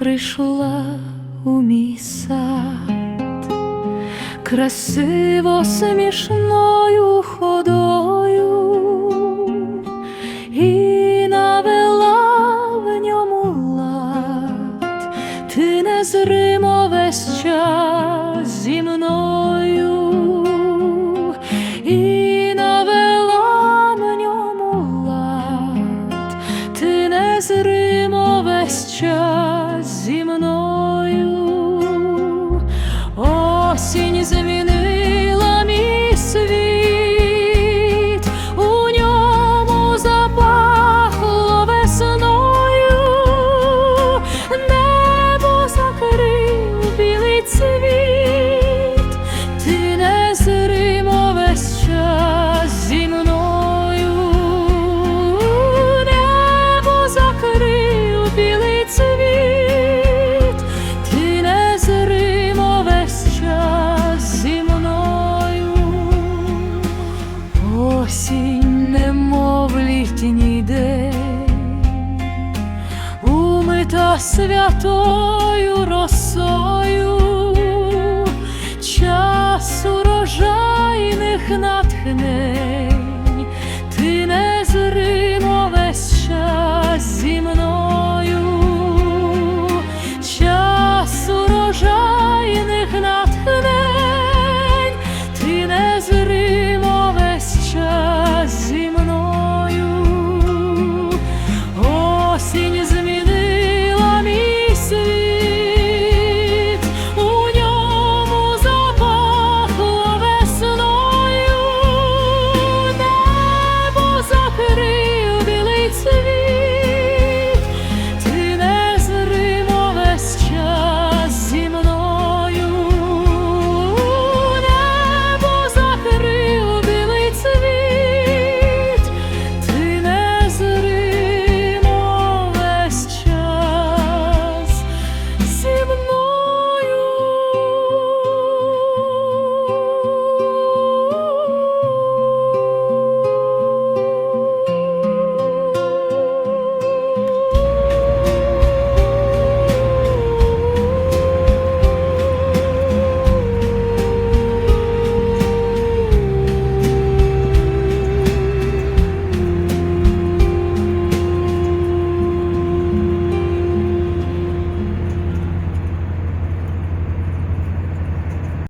прийшла у мій сад, красиво смішною ходою і навела в ньому лад, ти незримо весь час зі мною, і весь час зі мною. Святою росою,